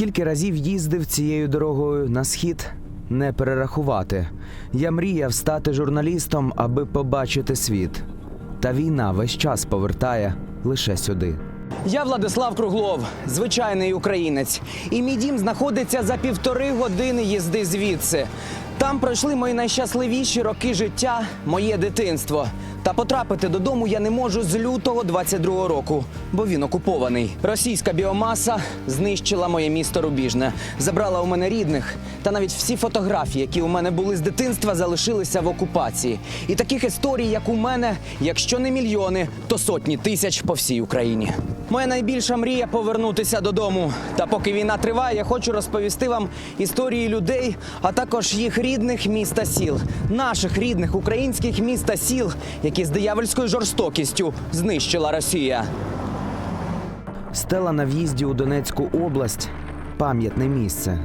Скільки разів їздив цією дорогою на схід, не перерахувати. Я мріяв стати журналістом, аби побачити світ. Та війна весь час повертає лише сюди. Я Владислав Круглов, звичайний українець. І мій дім знаходиться за півтори години їзди звідси. Там пройшли мої найщасливіші роки життя, моє дитинство. Та потрапити додому я не можу з лютого 22-го року, бо він окупований. Російська біомаса знищила моє місто Рубіжне, забрала у мене рідних. Та навіть всі фотографії, які у мене були з дитинства, залишилися в окупації. І таких історій, як у мене, якщо не мільйони, то сотні тисяч по всій Україні. Моя найбільша мрія повернутися додому. Та поки війна триває, я хочу розповісти вам історії людей, а також їх рідних міст та сіл, наших рідних українських міст та сіл, які з диявольською жорстокістю знищила Росія. Стела на в'їзді у Донецьку область пам'ятне місце.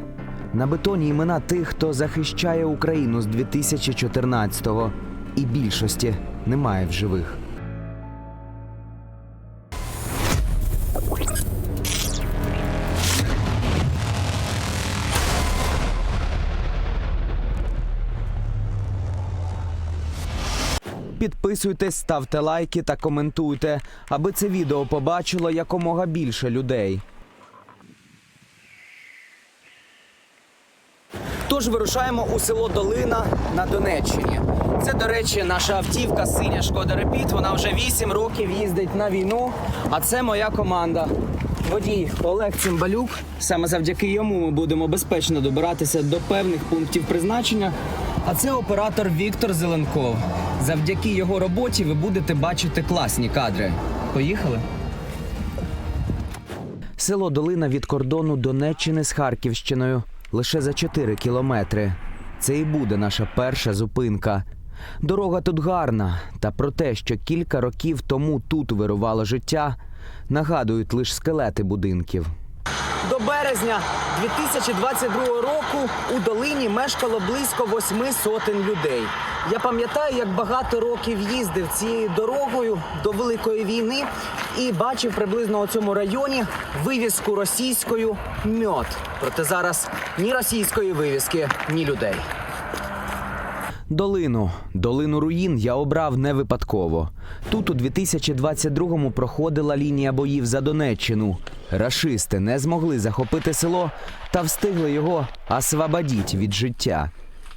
На бетоні імена тих, хто захищає Україну з 2014-го. І більшості немає в живих. Підписуйтесь, ставте лайки та коментуйте, аби це відео побачило якомога більше людей. Тож вирушаємо у село Долина на Донеччині. Це, до речі, наша автівка синя Шкода Репіт. Вона вже 8 років їздить на війну. А це моя команда. Водій Олег Цимбалюк. Саме завдяки йому ми будемо безпечно добиратися до певних пунктів призначення. А це оператор Віктор Зеленков. Завдяки його роботі ви будете бачити класні кадри. Поїхали? Село Долина від кордону Донеччини з Харківщиною лише за 4 кілометри. Це і буде наша перша зупинка. Дорога тут гарна, та про те, що кілька років тому тут вирувало життя, нагадують лише скелети будинків. До березня 2022 року у долині мешкало близько восьми сотень людей. Я пам'ятаю, як багато років їздив цією дорогою до Великої війни і бачив приблизно у цьому районі вивіску російською мьот. Проте зараз ні російської вивіски, ні людей. Долину, долину руїн я обрав не випадково. Тут у 2022-му проходила лінія боїв за Донеччину. Рашисти не змогли захопити село та встигли його освободіть від життя.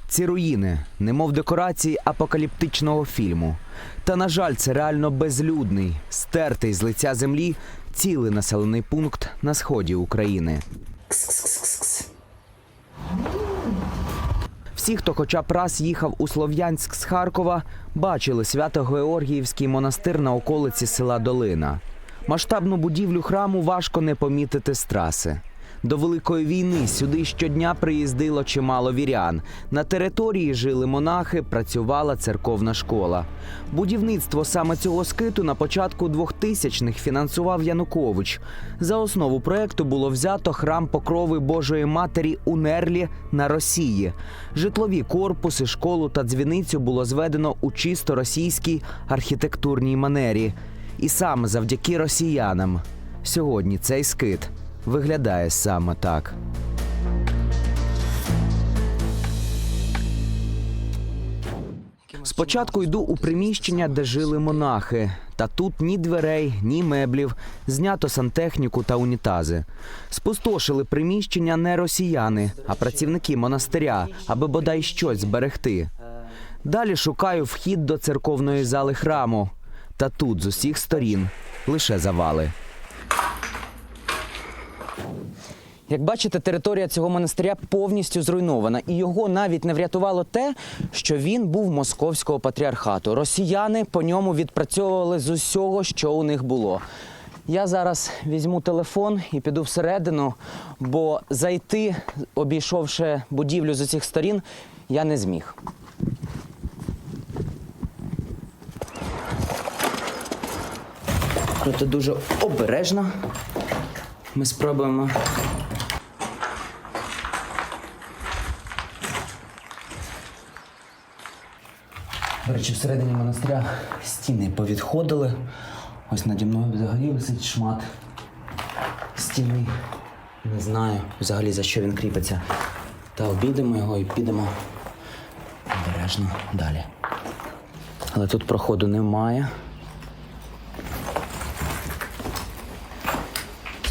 Ці руїни, немов декорації апокаліптичного фільму. Та, на жаль, це реально безлюдний, стертий з лиця землі цілий населений пункт на сході України. Всі, хто хоча б раз їхав у Слов'янськ з Харкова, бачили Свято-Георгіївський монастир на околиці села Долина. Масштабну будівлю храму важко не помітити з траси. До Великої війни сюди щодня приїздило чимало вірян. На території жили монахи, працювала церковна школа. Будівництво саме цього скиту на початку 2000-х фінансував Янукович. За основу проекту було взято храм Покрови Божої Матері у Нерлі на Росії. Житлові корпуси, школу та дзвіницю було зведено у чисто російській архітектурній манері. І саме завдяки росіянам. Сьогодні цей скит виглядає саме так. Спочатку йду у приміщення, де жили монахи. Та тут ні дверей, ні меблів, знято сантехніку та унітази. Спустошили приміщення не росіяни, а працівники монастиря, аби бодай щось зберегти. Далі шукаю вхід до церковної зали храму. Та тут з усіх сторін лише завали. Як бачите, територія цього монастиря повністю зруйнована, і його навіть не врятувало те, що він був московського патріархату. Росіяни по ньому відпрацьовували з усього, що у них було. Я зараз візьму телефон і піду всередину, бо зайти, обійшовши будівлю з усіх сторін, я не зміг. Проте дуже обережно. Ми спробуємо До речі, всередині монастиря стіни повідходили. Ось наді мною взагалі висить шмат стіни. Не знаю взагалі за що він кріпиться. Та обійдемо його і підемо обережно далі. Але тут проходу немає.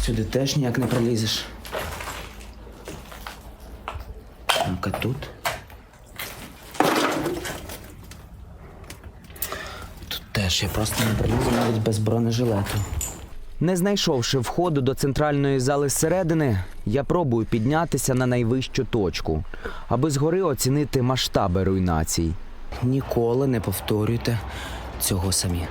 Сюди теж ніяк не пролізеш. Так, а тут. Тут теж я просто не пролізу навіть без бронежилету. Не знайшовши входу до центральної зали зсередини, я пробую піднятися на найвищу точку, аби згори оцінити масштаби руйнацій. Ніколи не повторюйте цього самі.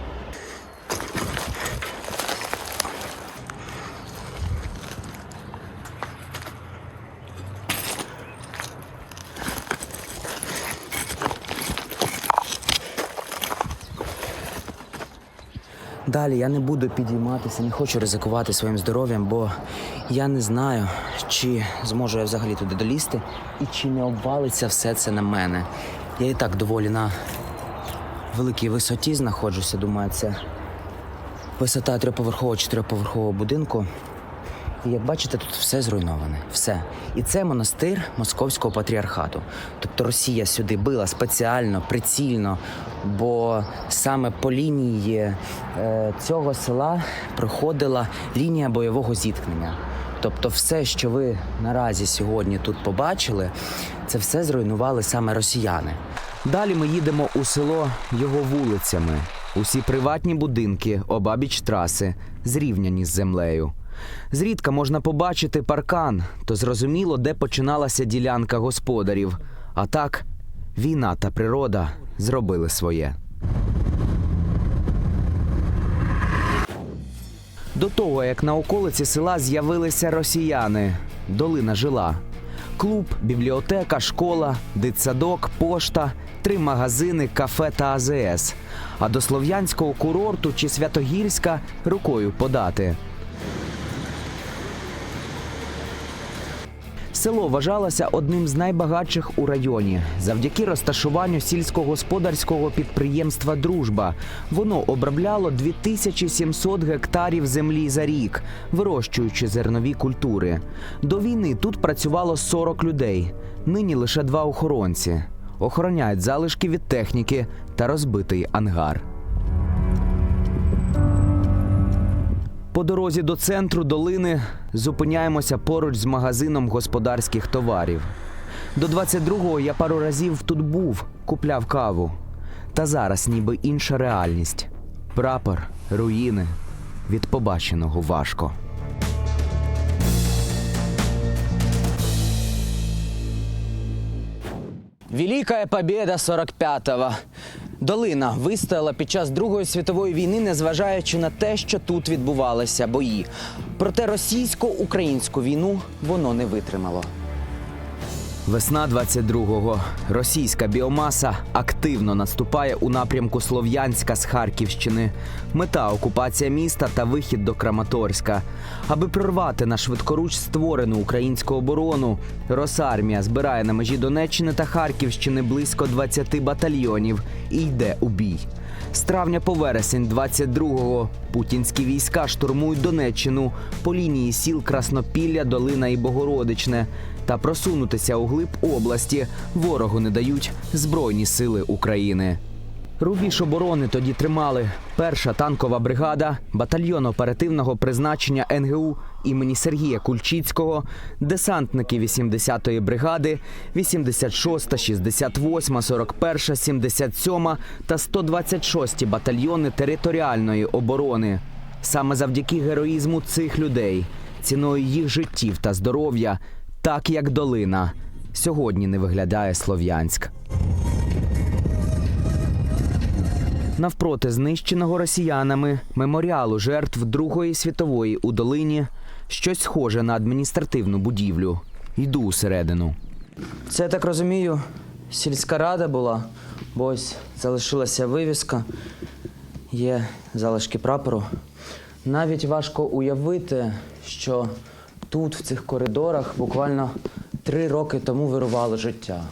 Далі я не буду підійматися, не хочу ризикувати своїм здоров'ям, бо я не знаю, чи зможу я взагалі туди долізти і чи не обвалиться все це на мене. Я і так доволі на великій висоті знаходжуся. Думаю, це висота трьохповерхового чотириповерхового будинку. І як бачите, тут все зруйноване. Все. І це монастир Московського патріархату. Тобто Росія сюди била спеціально, прицільно, бо саме по лінії е, цього села проходила лінія бойового зіткнення. Тобто, все, що ви наразі сьогодні тут побачили, це все зруйнували саме росіяни. Далі ми їдемо у село його вулицями. Усі приватні будинки, обабіч траси, зрівняні з землею. Зрідка можна побачити паркан, то зрозуміло, де починалася ділянка господарів. А так, війна та природа зробили своє. До того, як на околиці села з'явилися росіяни, долина жила. Клуб, бібліотека, школа, дитсадок, пошта, три магазини, кафе та АЗС. А до слов'янського курорту чи Святогірська рукою подати. Село вважалося одним з найбагатших у районі завдяки розташуванню сільськогосподарського підприємства Дружба. Воно обробляло 2700 гектарів землі за рік, вирощуючи зернові культури. До війни тут працювало 40 людей. Нині лише два охоронці. Охороняють залишки від техніки та розбитий ангар. По дорозі до центру долини зупиняємося поруч з магазином господарських товарів. До 22-го я пару разів тут був, купляв каву. Та зараз ніби інша реальність. Прапор, руїни. Від побаченого важко. Великая победа 45-го. Долина вистояла під час Другої світової війни, незважаючи на те, що тут відбувалися бої. Проте російсько-українську війну воно не витримало. Весна 22-го. Російська біомаса активно наступає у напрямку Слов'янська з Харківщини. Мета окупація міста та вихід до Краматорська. Аби прорвати на швидкоруч створену українську оборону, Росармія збирає на межі Донеччини та Харківщини близько 20 батальйонів і йде у бій. З травня по вересень 22-го путінські війська штурмують Донеччину по лінії сіл Краснопілля, Долина і Богородичне. Та просунутися у глиб області ворогу не дають Збройні сили України. Рубіж оборони тоді тримали перша танкова бригада, батальйон оперативного призначення НГУ імені Сергія Кульчицького, десантники 80-ї бригади, 86, 68, 41, 77 та 126 батальйони територіальної оборони. Саме завдяки героїзму цих людей, ціною їх життів та здоров'я, так як долина, сьогодні не виглядає Слов'янськ. Навпроти знищеного росіянами меморіалу жертв Другої світової у долині щось схоже на адміністративну будівлю. Йду усередину. Це я так розумію, сільська рада була, бо ось залишилася вивіска, є залишки прапору. Навіть важко уявити, що тут, в цих коридорах, буквально три роки тому вирувало життя.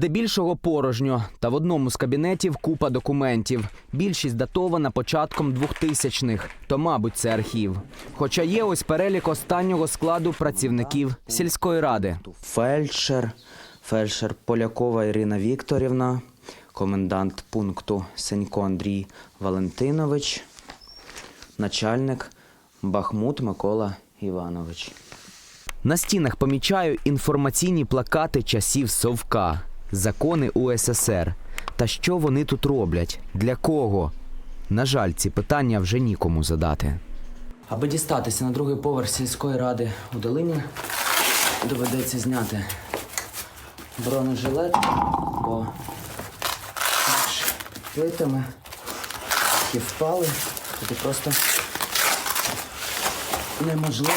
Здебільшого порожньо, та в одному з кабінетів купа документів. Більшість датована початком 2000-х, то, мабуть, це архів. Хоча є ось перелік останнього складу працівників сільської ради. Фельдшер, фельдшер Полякова Ірина Вікторівна, комендант пункту Сенько Андрій Валентинович, начальник Бахмут Микола Іванович. На стінах помічаю інформаційні плакати часів Совка, закони УССР. Та що вони тут роблять? Для кого? На жаль, ці питання вже нікому задати. Аби дістатися на другий поверх сільської ради у долині, доведеться зняти бронежилет, бо між плитами, які впали, туди просто неможливо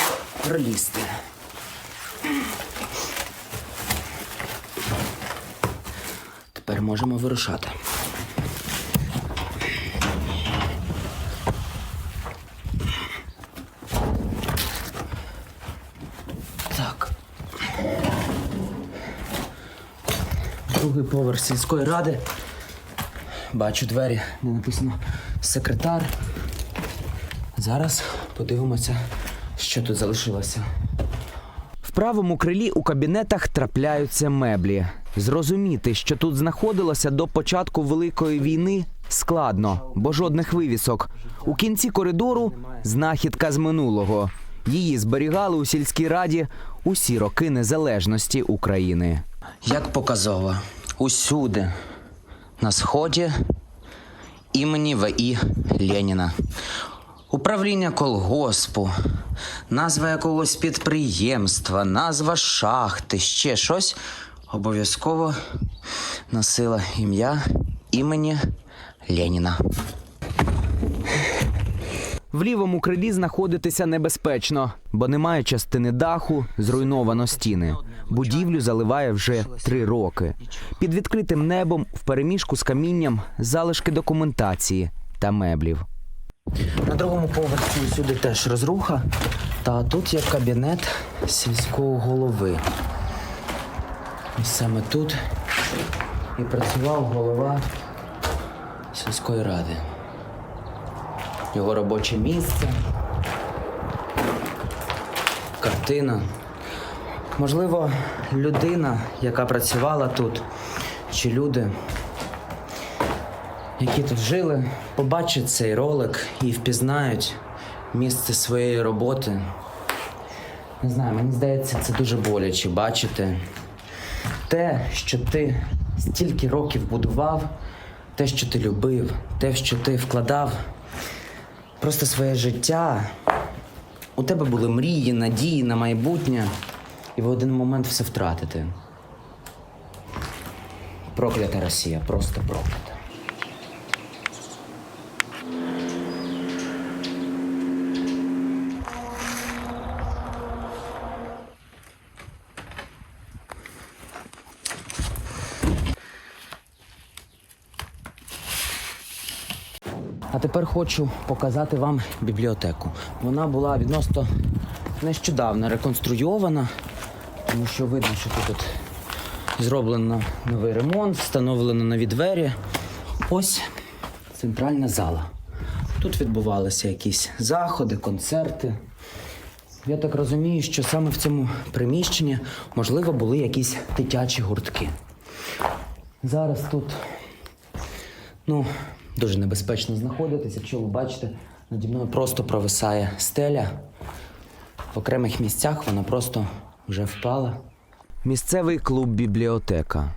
пролізти. Можемо вирушати. Другий поверх сільської ради. Бачу двері, де написано секретар. Зараз подивимося, що тут залишилося. В правому крилі у кабінетах трапляються меблі. Зрозуміти, що тут знаходилося до початку Великої війни, складно, бо жодних вивісок. У кінці коридору знахідка з минулого. Її зберігали у сільській раді усі роки незалежності України. Як показово, усюди на сході імені В.І. Леніна. Управління колгоспу, назва якогось підприємства, назва шахти, ще щось обов'язково носила ім'я імені Леніна. В лівому крилі знаходитися небезпечно, бо немає частини даху, зруйновано стіни. Будівлю заливає вже три роки. Під відкритим небом, в переміжку з камінням, залишки документації та меблів. На другому поверсі сюди теж розруха, та тут є кабінет сільського голови. І саме тут і працював голова сільської ради. Його робоче місце, картина. Можливо, людина, яка працювала тут, чи люди, які тут жили, побачать цей ролик і впізнають місце своєї роботи. Не знаю, мені здається, це дуже боляче бачити те, що ти стільки років будував, те, що ти любив, те, що ти вкладав, просто своє життя. У тебе були мрії, надії на майбутнє, і в один момент все втратити. Проклята Росія, просто проклята. Тепер хочу показати вам бібліотеку. Вона була відносно нещодавно реконструйована, тому що видно, що тут от зроблено новий ремонт, встановлено нові двері. Ось центральна зала. Тут відбувалися якісь заходи, концерти. Я так розумію, що саме в цьому приміщенні, можливо, були якісь дитячі гуртки. Зараз тут Ну, дуже небезпечно знаходитись. Якщо ви бачите, наді мною просто провисає стеля. В окремих місцях вона просто вже впала. Місцевий клуб бібліотека.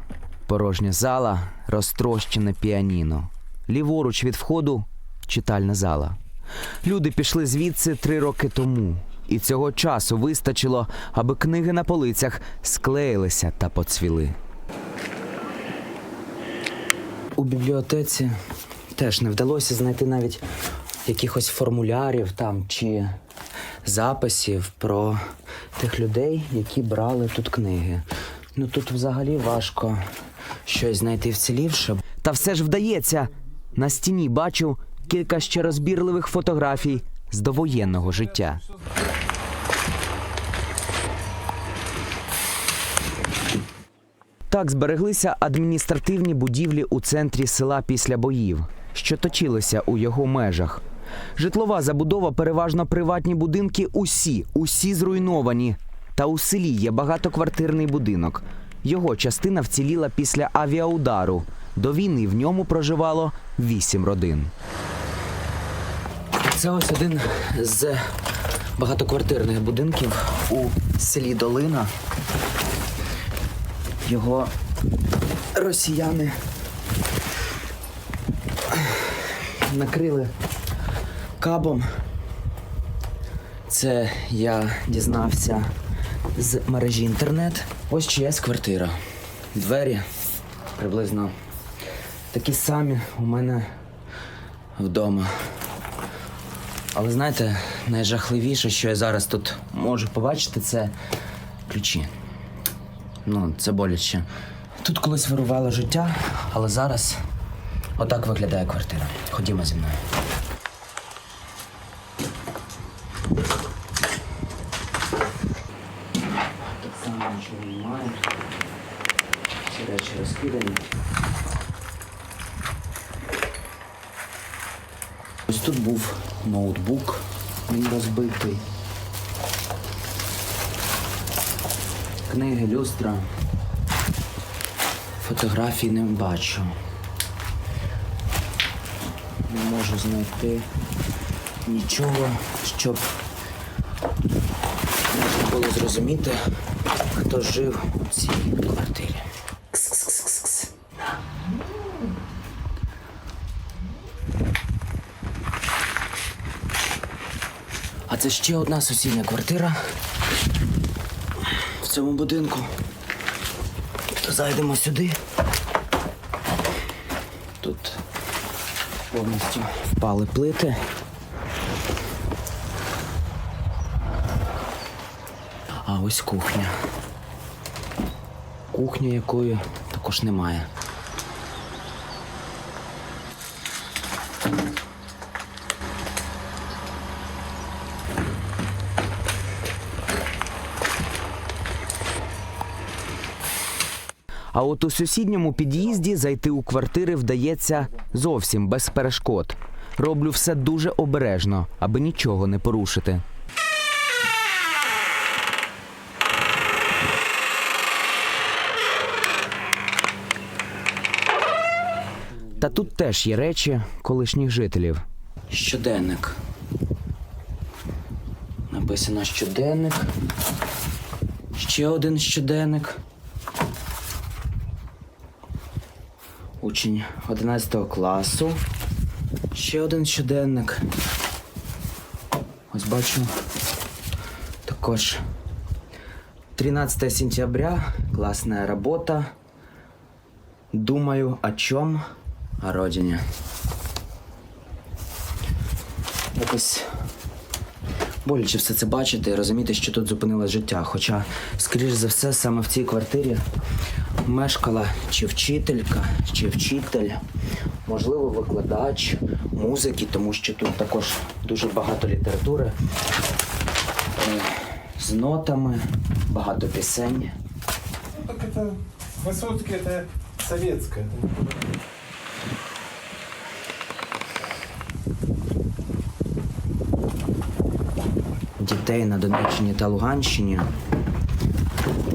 Порожня зала, розтрощене піаніно. Ліворуч від входу читальна зала. Люди пішли звідси три роки тому, і цього часу вистачило, аби книги на полицях склеїлися та поцвіли. У бібліотеці теж не вдалося знайти навіть якихось формулярів там чи записів про тих людей, які брали тут книги. Ну тут взагалі важко щось знайти вцілівше. Та все ж вдається. На стіні бачу кілька ще розбірливих фотографій з довоєнного життя. Так збереглися адміністративні будівлі у центрі села після боїв, що точилися у його межах. Житлова забудова, переважно приватні будинки, усі, усі зруйновані. Та у селі є багатоквартирний будинок. Його частина вціліла після авіаудару. До війни в ньому проживало вісім родин. Це ось один з багатоквартирних будинків у селі Долина. Його росіяни накрили кабом. Це я дізнався з мережі інтернет. Ось чиясь квартира. Двері приблизно такі самі у мене вдома. Але знаєте, найжахливіше, що я зараз тут можу побачити, це ключі. Ну, це боляче. Тут колись вирувало життя, але зараз отак виглядає квартира. Ходімо зі мною. Так само нічого немає. Всі речі розкидані. Ось тут був ноутбук, він розбитий. Книги, люстра. Фотографій не бачу. Не можу знайти нічого, щоб можна було зрозуміти, хто жив у цій квартирі. Кс-кс-кс-кс. А це ще одна сусідня квартира в цьому будинку. Зайдемо сюди. Тут повністю впали плити. А ось кухня. Кухня якої також немає. А от у сусідньому під'їзді зайти у квартири вдається зовсім без перешкод. Роблю все дуже обережно, аби нічого не порушити. Та тут теж є речі колишніх жителів. Щоденник. Написано щоденник. Ще один щоденник. Учень 11 класу. Ще один щоденник. Ось бачу. Також 13 сентября. Классная работа. Думаю о чем? О родине. Якось боляче все це бачити і розуміти, що тут зупинилось життя. Хоча, скоріш за все, саме в цій квартирі мешкала чи вчителька, чи вчитель, можливо, викладач музики, тому що тут також дуже багато літератури е, з нотами, багато пісень. Ну, так это Высоцкий это советское. это не- дітей на Донеччині та Луганщині,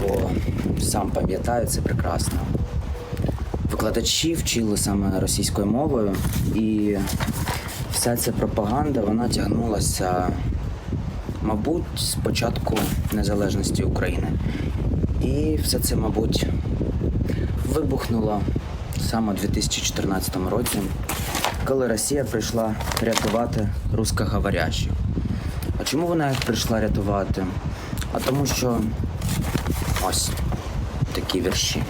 бо сам пам'ятаю це прекрасно. Викладачі вчили саме російською мовою, і вся ця пропаганда вона тягнулася, мабуть, з початку незалежності України. І все це, мабуть, вибухнуло саме у 2014 році, коли Росія прийшла рятувати русскоговорящих. А чому вона їх прийшла рятувати? А тому що ось такі вірші.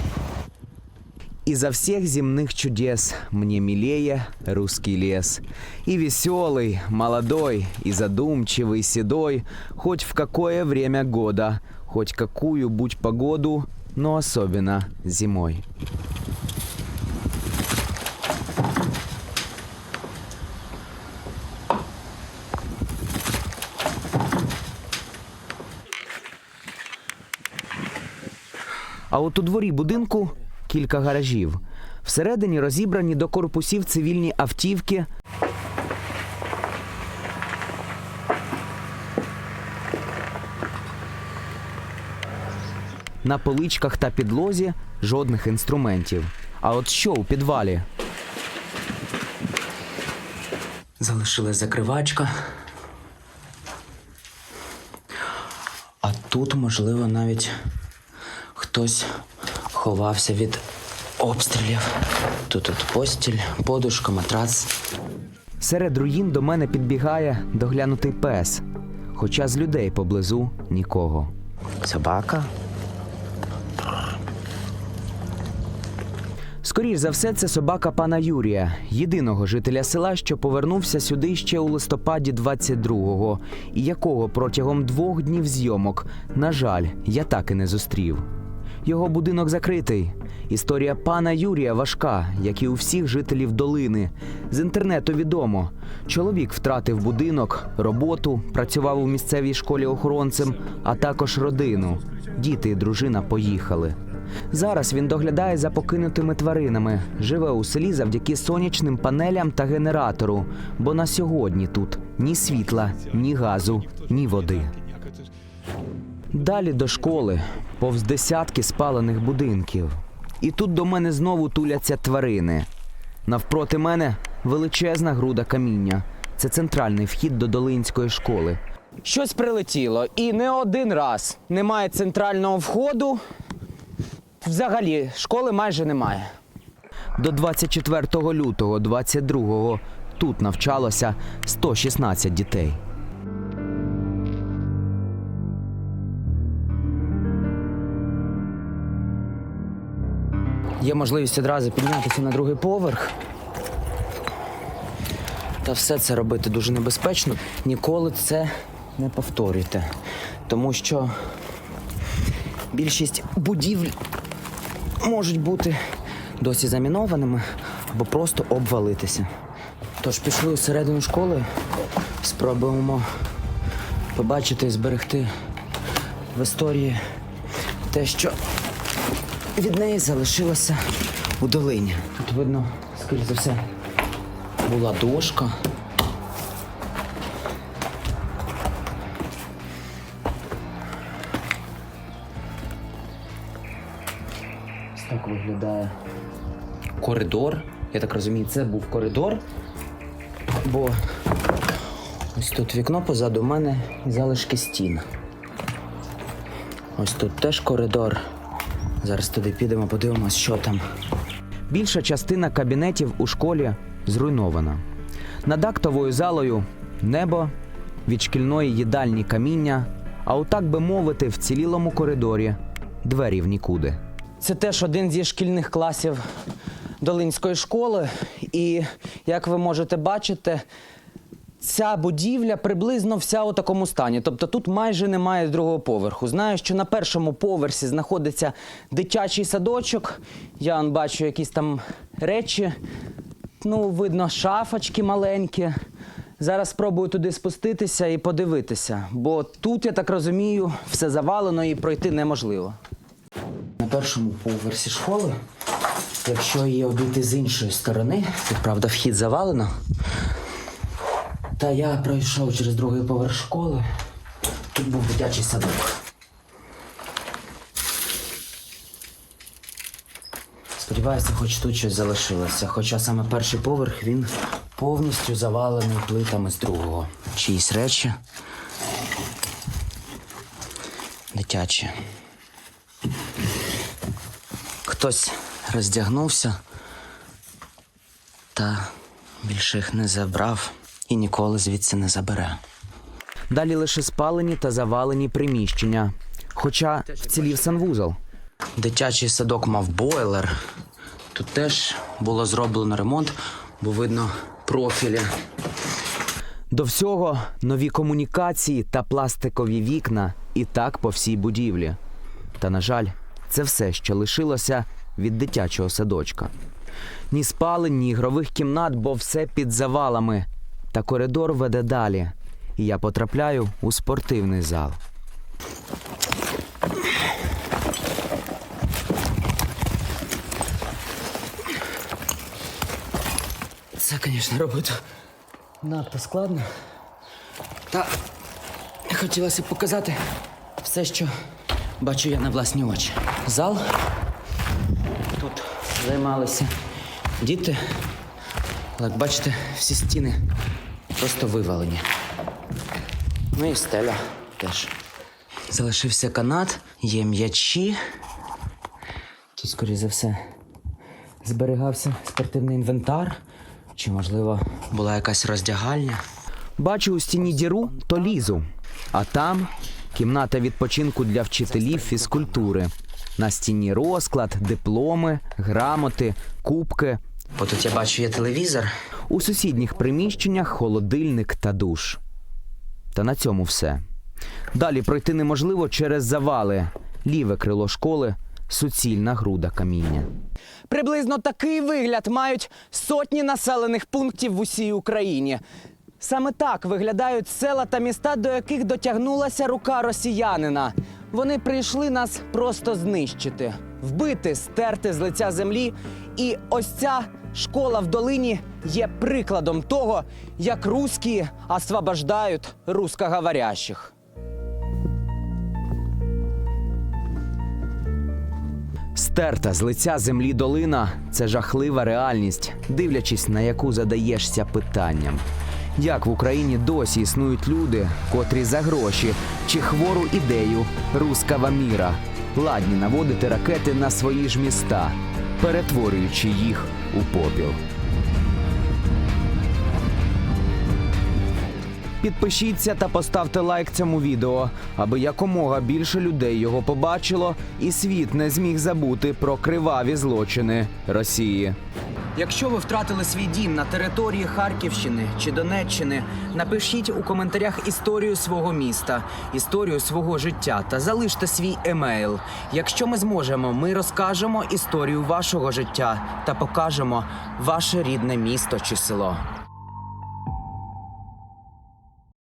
Изо всех земных чудес мне милее русский лес. И веселый, молодой, и задумчивый, седой, хоть в какое время года, хоть какую будь погоду, но особенно зимой. А от у дворі будинку кілька гаражів. Всередині розібрані до корпусів цивільні автівки. На поличках та підлозі жодних інструментів. А от що у підвалі? Залишилась закривачка. А тут, можливо, навіть хтось ховався від обстрілів. Тут от постіль, подушка, матрац. Серед руїн до мене підбігає доглянутий пес, хоча з людей поблизу нікого. Собака? Скоріш за все, це собака пана Юрія, єдиного жителя села, що повернувся сюди ще у листопаді 22-го, і якого протягом двох днів зйомок, на жаль, я так і не зустрів. Його будинок закритий. Історія пана Юрія важка, як і у всіх жителів долини. З інтернету відомо. Чоловік втратив будинок, роботу, працював у місцевій школі охоронцем, а також родину. Діти і дружина поїхали. Зараз він доглядає за покинутими тваринами, живе у селі завдяки сонячним панелям та генератору, бо на сьогодні тут ні світла, ні газу, ні води. Далі до школи, повз десятки спалених будинків. І тут до мене знову туляться тварини. Навпроти мене величезна груда каміння. Це центральний вхід до Долинської школи. Щось прилетіло, і не один раз. Немає центрального входу. Взагалі, школи майже немає. До 24 лютого 22-го тут навчалося 116 дітей. Є можливість одразу піднятися на другий поверх. Та все це робити дуже небезпечно. Ніколи це не повторюйте. Тому що більшість будівель можуть бути досі замінованими або просто обвалитися. Тож пішли всередину школи, спробуємо побачити і зберегти в історії те, що від неї залишилося у долині. Тут видно, скоріш за все, була дошка. Ось так виглядає коридор. Я так розумію, це був коридор. Бо ось тут вікно позаду мене і залишки стін. Ось тут теж коридор. Зараз туди підемо, подивимось, що там. Більша частина кабінетів у школі зруйнована. Над актовою залою небо, від шкільної їдальні каміння, а у так би мовити, в цілілому коридорі двері в нікуди. Це теж один зі шкільних класів Долинської школи. І як ви можете бачити, Ця будівля приблизно вся у такому стані. Тобто тут майже немає другого поверху. Знаю, що на першому поверсі знаходиться дитячий садочок. Я он бачу якісь там речі. Ну, видно, шафочки маленькі. Зараз спробую туди спуститися і подивитися. Бо тут, я так розумію, все завалено і пройти неможливо. На першому поверсі школи, якщо її обійти з іншої сторони, тут правда вхід завалено. Та я пройшов через другий поверх школи. Тут був дитячий садок. Сподіваюся, хоч тут щось залишилося. Хоча саме перший поверх він повністю завалений плитами з другого. Чиїсь речі. Дитячі. Хтось роздягнувся та більше їх не забрав і ніколи звідси не забере. Далі лише спалені та завалені приміщення. Хоча вцілів санвузол. Дитячий садок мав бойлер. Тут теж було зроблено ремонт, бо видно профілі. До всього нові комунікації та пластикові вікна і так по всій будівлі. Та, на жаль, це все, що лишилося від дитячого садочка. Ні спалень, ні ігрових кімнат, бо все під завалами та коридор веде далі. І я потрапляю у спортивний зал. Це, звісно, робота надто складно. Та хотілося б показати все, що бачу я на власні очі. Зал. Тут займалися діти. Як бачите, всі стіни просто вивалені. Ну і стеля теж. Залишився канат, є м'ячі. Тут, скоріше за все, зберігався спортивний інвентар. Чи, можливо, була якась роздягальня? Бачу у стіні діру, то лізу. А там кімната відпочинку для вчителів фізкультури. На стіні розклад, дипломи, грамоти, кубки. Бо тут я бачу є телевізор. У сусідніх приміщеннях холодильник та душ. Та на цьому все. Далі пройти неможливо через завали, ліве крило школи, суцільна груда каміння. Приблизно такий вигляд мають сотні населених пунктів в усій Україні. Саме так виглядають села та міста, до яких дотягнулася рука росіянина. Вони прийшли нас просто знищити, вбити, стерти з лиця землі. І ось ця школа в долині є прикладом того, як русські освобождають русскоговорящих. Стерта з лиця землі долина це жахлива реальність, дивлячись на яку задаєшся питанням. Як в Україні досі існують люди, котрі за гроші чи хвору ідею рускава міра ладні наводити ракети на свої ж міста, перетворюючи їх у попіл. Підпишіться та поставте лайк цьому відео, аби якомога більше людей його побачило, і світ не зміг забути про криваві злочини Росії. Якщо ви втратили свій дім на території Харківщини чи Донеччини, напишіть у коментарях історію свого міста, історію свого життя та залиште свій емейл. Якщо ми зможемо, ми розкажемо історію вашого життя та покажемо ваше рідне місто чи село.